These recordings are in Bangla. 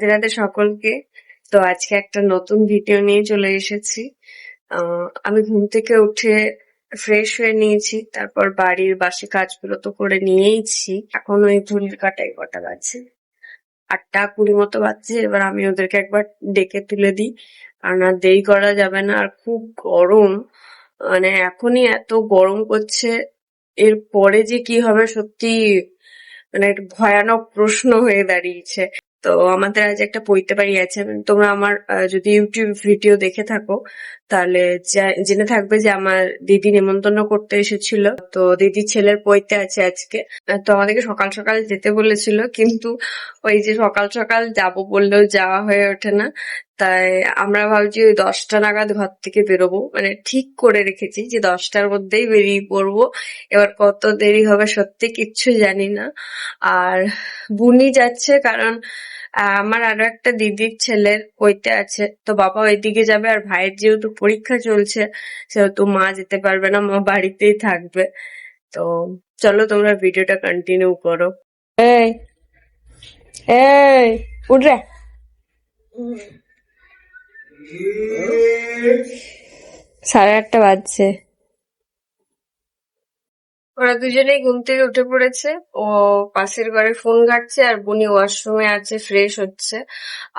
রাধে রাধে সকলকে। তো আজকে একটা নতুন ভিডিও নিয়ে চলে এসেছি। আমি ঘুম থেকে উঠে ফ্রেশ হয়ে নিয়েছি, তারপর বাড়ির বাসি কাজগুলো তো করে নিয়েইছি। এখন ওই ঘড়ির কাটাই কটা বাজছে আটটা কুড়ি মতো বাজছে, এবার আমি ওদেরকে একবার ডেকে তুলে দিই। কারণ আর দেরি করা যাবে না, আর খুব গরম। মানে এখনই এত গরম করছে এর পরে যে কি হবে সত্যি মানে একটা ভয়ানক প্রশ্ন হয়ে দাঁড়িয়েছে। তো আমাদের আজ একটা পৈতে বাড়ি আছে। তোমরা আমার যদি ইউটিউব ভিডিও দেখে থাকো, তাহলে জেনে থাকবে যে আমার দিদি নেমন্তন্ন করতে এসেছিল। তো দিদির ছেলের পৈতে আছে আজকে। তো আমাদেরকে সকাল সকাল যেতে বলেছিল, কিন্তু ওই যে সকাল সকাল যাব বললেও যাওয়া হয়ে ওঠে না। তাই আমরা ভাবছি ওই দশটা নাগাদ ঘর থেকে বেরোবো। মানে ঠিক করে রেখেছি যে দশটার মধ্যেই বেরিয়ে পড়ব। এবার কত দেরি হবে সত্যি কিচ্ছু জানি না। আর বুনি যাচ্ছে কারণ আমার আরও একটা দিদির ছেলের কইতে আছে। তো বাবা ওইদিকে যাবে আর ভাইয়ের যেহেতু পরীক্ষা চলছে সেহেতু মা যেতে পারবে না মা বাড়িতেই থাকবে। তো চলো তোমরা ভিডিওটা কন্টিনিউ করো। এই এই উঠ রে। সাড়ে আটটা বাজছে। ওরা দুজনেই ঘুম থেকে উঠে পড়েছে। ও পাশের ঘরে ফোন ঘাটছে আর বুনি ওয়াশরুমে আছে ফ্রেশ হচ্ছে।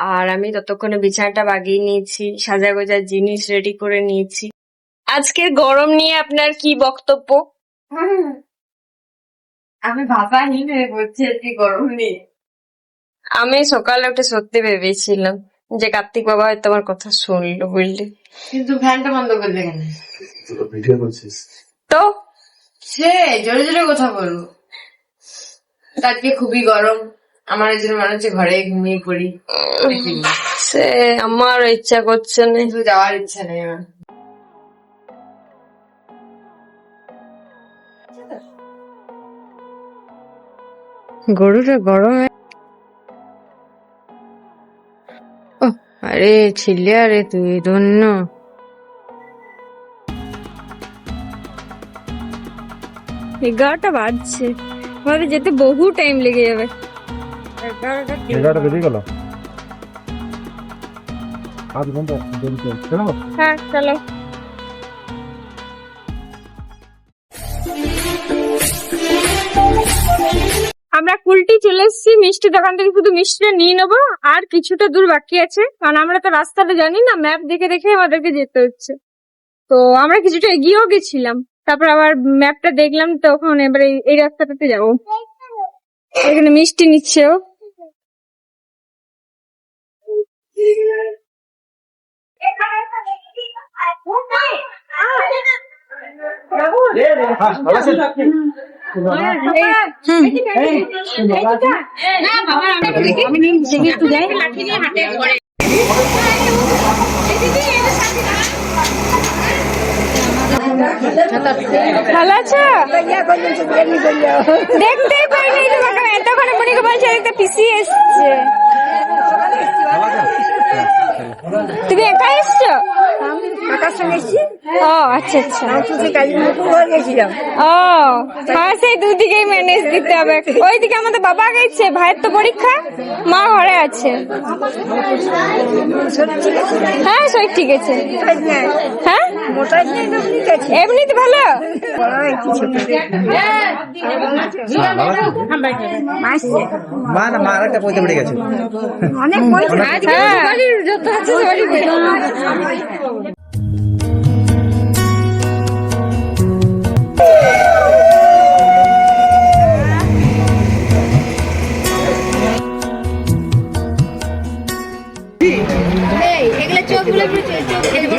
আর আমি ততক্ষণে বিছানাটা বাগিয়ে নিয়েছি সাজা গোজার জিনিস রেডি করে নিয়েছি। আজকের গরম নিয়ে আপনার কি বক্তব্য? আমি ভাবাহীন হয়ে বলছি আর কি গরম নেই আমি সকালে উঠে সত্যি ভেবেছিলাম যে কার্তিক বাবা হয়তো আমার কথা শুনলো বুঝলি। কিন্তু ফ্যানটা বন্ধ করলে কেন? তোরা ভিডিও করছিস। তো সে জোরে জোরে কথা বলব আজকে খুবই গরম। আমার এই জন্য মনে হচ্ছে ঘরে ঘুমিয়ে পড়ি। সে আমার ইচ্ছা করছে না। কিন্তু যাওয়ার ইচ্ছা নেই আমার। গরুটা গরমে ও আরে ছিলে আরে তুই ধন্য। এগারোটা বাজছে। আমাদের যেতে বহু টাইম লেগে যাবে। এগারোটা বেরিয়ে গেল? আধ ঘণ্টা হ্যাঁ চলো। আমরা কুলটি চলে এসেছি। মিষ্টি দোকান থেকে শুধু মিষ্টিটা নিয়ে নেব। আর কিছুটা দূর বাকি আছে। কারণ আমরা তো রাস্তাটা জানি না ম্যাপ দেখে দেখে আমাদেরকে যেতে হচ্ছে। তো আমরা কিছুটা এগিয়েও গেছিলাম। তারপর আবার ম্যাপটা দেখলাম তখন এবারে এই- এই রাস্তাটাতে যাব এখানে মিষ্টি নিচ্ছে ও ভালো আছো? দেখতেই পাইনি তোমাকে এতক্ষণে বলছে একটা পিসি এসছে। তুমি একা এসছো? কাকার সঙ্গে এসেছি। ও আচ্ছা আচ্ছা। গেছিলাম। ও হ্যাঁ সেই দুদিকেই ম্যানেজ দিতে হবে। ওইদিকে আমাদের বাবা গেছে ভাইয়ের তো পরীক্ষা মা ঘরে আছে। হ্যাঁ সব ঠিক আছে। হ্যাঁ? আছে এমনিতে ভালো? বড় একটু ছোট মাসছে মা না মা আরেকটা পয়তে গেছে অনেক পয়সা হ্যাঁ যত আছে সবারই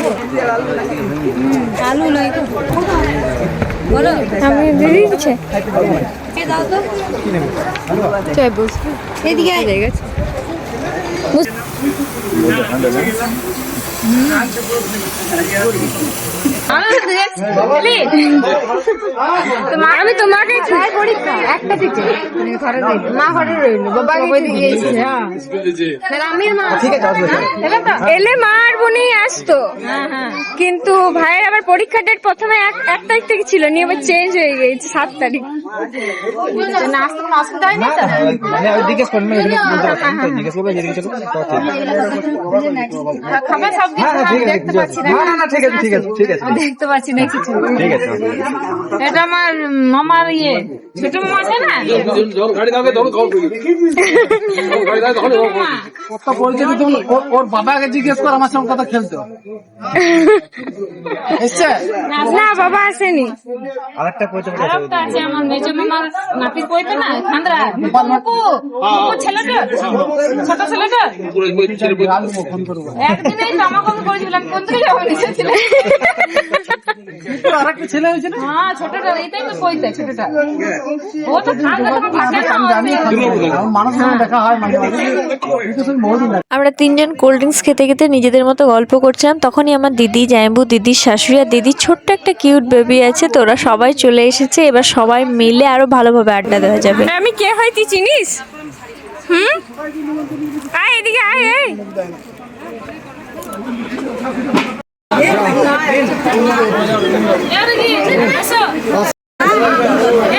আমি দিদি দিচ্ছে চল বস। এদিকে গেছে। ¿Qué es ¿Qué. আমি তোমাকে ছাই পরীক্ষা। একটা দিতে। মা ঘরে রইল। বাবা গিয়েছে। আমি মা ঠিক আছে এলে মা আর বোনই আসতো। কিন্তু ভাইয়ের আবার পরীক্ষা ডেট প্রথমে এক এক তারিখ থেকে ছিল নিয়ে আবার চেঞ্জ হয়ে গেছে সাত তারিখ। হয় হ্যাঁ। হ্যাঁ দেখতে পাচ্ছি না। এটা আমার মামার ইয়ে। ছোট মামা আছে না? তুমি ওর- বাবাকে জিজ্ঞেস কর আমার সঙ্গে কথা খেলতে এসছে না, বাবা আসেনি। আরেকটা কইতে আছে আমার মেজো মামার নাতির কইতে না, খান্দরা। ছেলেটা? ছোট ছেলেটা? একদিন এই জামা কাপড় করেছিল আমি কোন থেকে যাব? নিচেছিল আরেকটা ছেলে হয়েছে না? হ্যাঁ ছোটটা এইটাই তো কইতে ছোটটা ও তো দেখা হয় মাঝে মাঝে। আমরা তিনজন কোল্ড ড্রিঙ্কস খেতে খেতে নিজেদের মতো গল্প করছিলাম। তখনই আমার দিদি জায়বু দিদির শাশুড়ি আর দিদির ছোট্ট একটা কিউট বেবি আছে তো ওরা সবাই চলে এসেছে। এবার সবাই মিলে আরও ভালোভাবে আড্ডা দেওয়া যাবে। আমি কে হয় তুই চিনিস? হুম? আয় এদিকে আয় আয়। 여기 들어가서 예.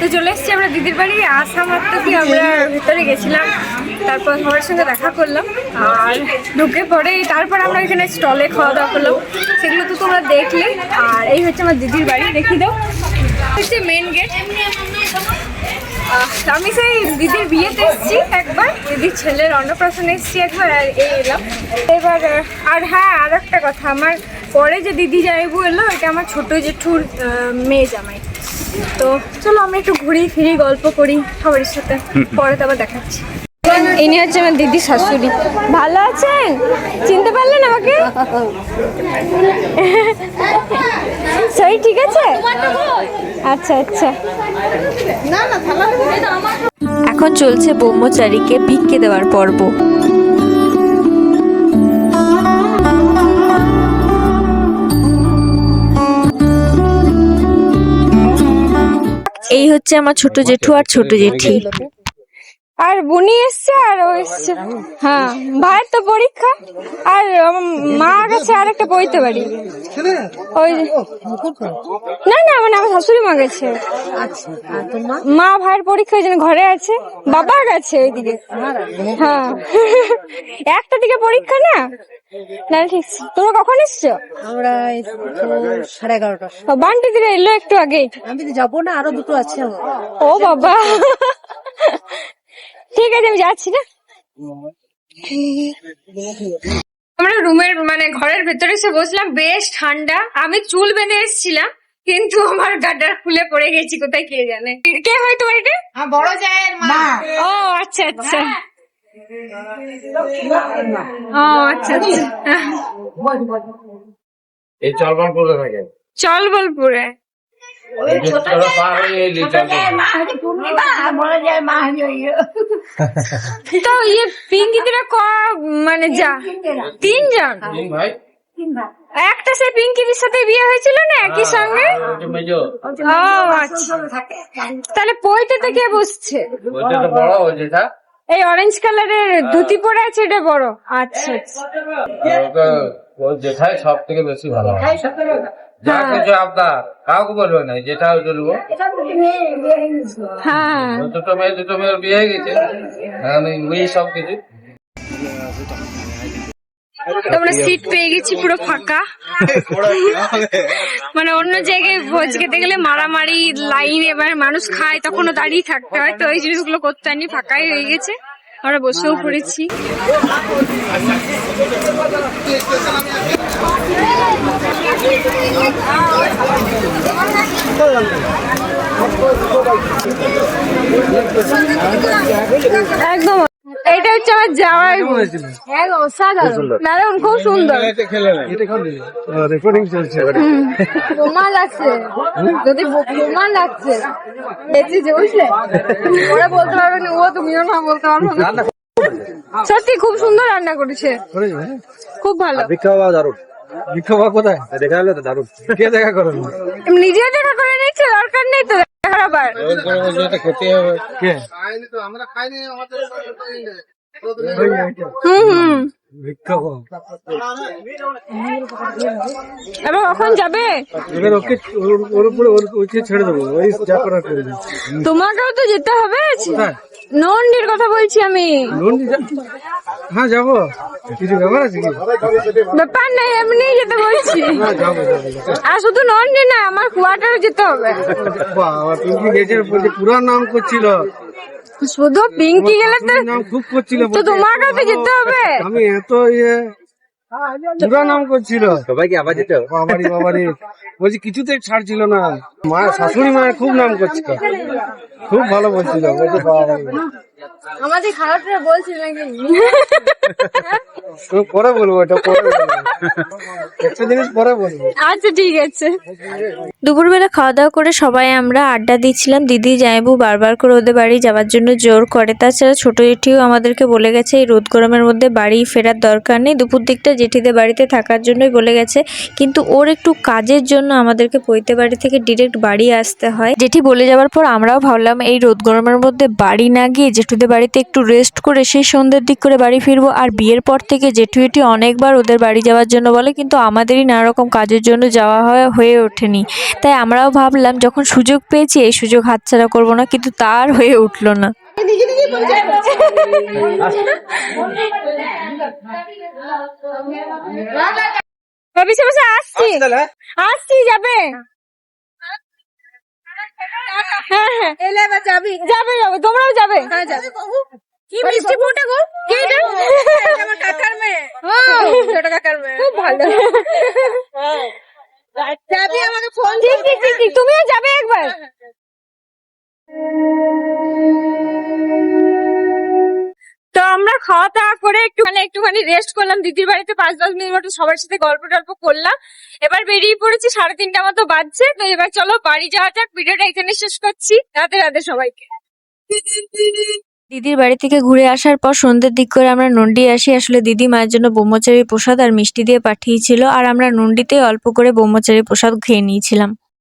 তো চলে এসেছি আমরা দিদির বাড়ি। আসা মাত্র কি আমরা ভেতরে গেছিলাম। তারপর সবার সঙ্গে দেখা করলাম। আর ঢুকে পরে তারপর আমরা এখানে স্টলে খাওয়া দাওয়া করলাম। সেগুলো তো তোমরা দেখলে। আর এই হচ্ছে আমার দিদির বাড়ি, দেখিয়ে দাও। হচ্ছে মেন গেট আমি সেই দিদির বিয়েতে এসেছি একবার। দিদির ছেলের অন্নপ্রাশনে এসেছি একবার আর এই এলাম। এবার, আর হ্যাঁ আর একটা কথা। আমার পরে যে দিদি যাইবু এলো, এটা আমার ছোট জেঠুর মেয়ে জামাই। তো চলো আমরা একটু ঘুরি ফিরি গল্প করি সবার সাথে। পরে তো আবার দেখাচ্ছি। ইনি হচ্ছে আমার দিদি শাশুড়ি। ভালো আছেন? চিনতে পারলেন আমাকে? সেই ঠিক আছে? আচ্ছা আচ্ছা। এখন চলছে ব্রহ্মচারীকে ভিক্ষে দেওয়ার পর্ব। এই হচ্ছে আমার ছোট জেঠু আর ছোট জেঠি। আর বুনি এসছে আর ও এসছে। হ্যাঁ ভাইয়ের তো পরীক্ষা। আর মা গেছে আর একটা বইতে পারি। ওই না না মানে আমার শাশুড়ি মা গেছে। মা? ভাইয়ের পরীক্ষা ওই জন্য ঘরে আছে। বাবা গেছে ওইদিকে। হ্যাঁ একটা দিকে পরীক্ষা না? না ঠিক তোমরা কখন এসছো? আমরা সাড়ে এগারোটা বান্টি দিকে এলো একটু আগে আমি তো যাব না আরও দুটো আছে ও বাবা। ঠিক আছে আমি যাচ্ছি না। আমরা রুমের মানে ঘরের ভেতরে এসে বসলাম বেশ ঠান্ডা। আমি চুল বেঁধে এসেছিলাম কিন্তু আমার গাডার খুলে পড়ে গেছি কোথায় কে জানে। কে হয় তোমার এটা? বড় জায়ের মা। ও আচ্ছা আচ্ছা। ও আচ্ছা আচ্ছা। এই করে থাকে। তো ইয়ে পিঙ্কিদিরা ক মানে যা? তিনজন? ভাই? একটা সে পিঙ্কিদির সাথে বিয়ে হয়েছিল না একই সঙ্গে? মেজো। ও আচ্ছা। তাহলে কে বসছে? ওইটা তো বড় ও যেটা এই অরেঞ্জ কালারের ধুতি পরে আছে এটা বড়। আচ্ছা আচ্ছা। সব থেকে বেশি ভালো। হয় যা কিছু আপনার কাউকে বলবে না যেটা চলবো হ্যাঁ দুটো মেয়ে দুটো মেয়ের বিয়ে হয়ে গেছে। আমি সব কিছু। আমরা সিট পেয়ে গেছি পুরো ফাঁকা। মানে অন্য জায়গায় ভোজ খেতে গেলে মারামারি লাইন এবার মানুষ খায় তখনও দাঁড়িয়ে থাকতে হয় তো ওই জিনিসগুলো করতে হয়নি ফাঁকাই হয়ে গেছে। আমরা বসেও পড়েছি। একদম। এটা হচ্ছে আমার অসাধারণ। দারুণ খুব সুন্দর। রেকর্ডিং চলছে বোমা লাগছে যদি বোমা লাগছে বুঝলে ওরা বলতে পারবে না ও তুমিও না বলতে পারবে না। সত্যি খুব সুন্দর রান্না করেছে। খুব ভালো। বাবা দারুণ। ভিক্ষা কোথায়? দেখা হলো তো দারুণ। কে দেখা করেন নিজে দেখা করে নিচ্ছে দরকার নেই তো। এবার কখন যাবে? তোমাকেও তো যেতে হবে? নন্ডির কথা বলছি আমি। হ্যাঁ যাব। কিছু ব্যাপার আছে কি? ব্যাপার নাই এমনি যেতে বলছি। হ্যাঁ। আর শুধু নন্ডি না আমার কুয়াটারও যেতে হবে। বাবা পিঙ্কি গেছে পুরো নাম করছিল। শুধু পিঙ্কি গেলে তো নাম খুব করছিল তো তোমার তো যেতে হবে। আমি এত ইয়ে পুরো নাম করছিল। সবাইকে আবার যেত বাবারি বাবারি। বলছি কিছুতে ছাড় ছিল না। মা শাশুড়ি মায়ের খুব নাম করছিল। খুব ভালো বলছিল। বলছি বাবারি। আমাদের খারাপটা বলছিল নাকি পরে বলব এটা পরে বলব। একটা জিনিস পরে বলব। আচ্ছা ঠিক আছে। দুপুরবেলা খাওয়া দাওয়া করে সবাই আমরা আড্ডা দিচ্ছিলাম। দিদি, জামাইবু বারবার করে ওদের বাড়ি যাওয়ার জন্য জোর করে। তাছাড়া ছোটো জেঠিও আমাদেরকে বলে গেছে, এই রোদ গরমের মধ্যে বাড়ি ফেরার দরকার নেই। দুপুর দিকটা জেঠিদের বাড়িতে থাকার জন্যই বলে গেছে। কিন্তু ওর একটু কাজের জন্য আমাদেরকে পৈতে বাড়ি থেকে ডিরেক্ট বাড়ি আসতে হয়। জেঠি বলে যাওয়ার পর আমরাও ভাবলাম, এই রোদ গরমের মধ্যে বাড়ি না গিয়ে জেঠুদের বাড়িতে একটু রেস্ট করে সেই সন্ধ্যের দিক করে বাড়ি ফিরবো। আর বিয়ের পর থেকে জেঠু এটি অনেকবার ওদের বাড়ি যাওয়ার জন্য বলে, কিন্তু আমাদেরই নানা রকম কাজের জন্য যাওয়া হয়, হয়ে ওঠেনি। তাই আমরাও ভাবলাম যখন সুযোগ পেয়েছি এই সুযোগ হাতছাড়া করব না কিন্তু তার হয়ে উঠল না। আসছি। আসছি যাবে। হ্যাঁ হ্যাঁ। যাবি যাবে তোমরাও যাবে। হ্যাঁ কি মিষ্টি ফুটে গো? কি এটা? আমার কাকার মেয়ে। ছোট কাকার মেয়ে। খুব ভালো। যাবি আমাকে ফোন ঠিক ঠিক ঠিক ঠিক তুমিও যাবে একবার। তো আমরা খাওয়া দাওয়া করে একটুখানি একটুখানি রেস্ট করলাম। দিদির বাড়িতে পাঁচ দশ মিনিট মতো সবার সাথে গল্প টল্প করলাম। এবার বেরিয়ে পড়েছি সাড়ে তিনটা মতো বাজছে। তো এবার চলো বাড়ি যাওয়া যাক। ভিডিওটা এখানে শেষ করছি। রাতে রাতে সবাইকে। দিদির বাড়ি থেকে ঘুরে আসার পর সন্ধ্যের দিক করে আমরা নন্ডি আসি। আসলে দিদি মায়ের জন্য ব্রহ্মচারী প্রসাদ আর মিষ্টি দিয়ে পাঠিয়েছিল, আর আমরা নন্ডিতে অল্প করে ব্রহ্মচারী প্রসাদ খেয়ে নিয়েছিলাম।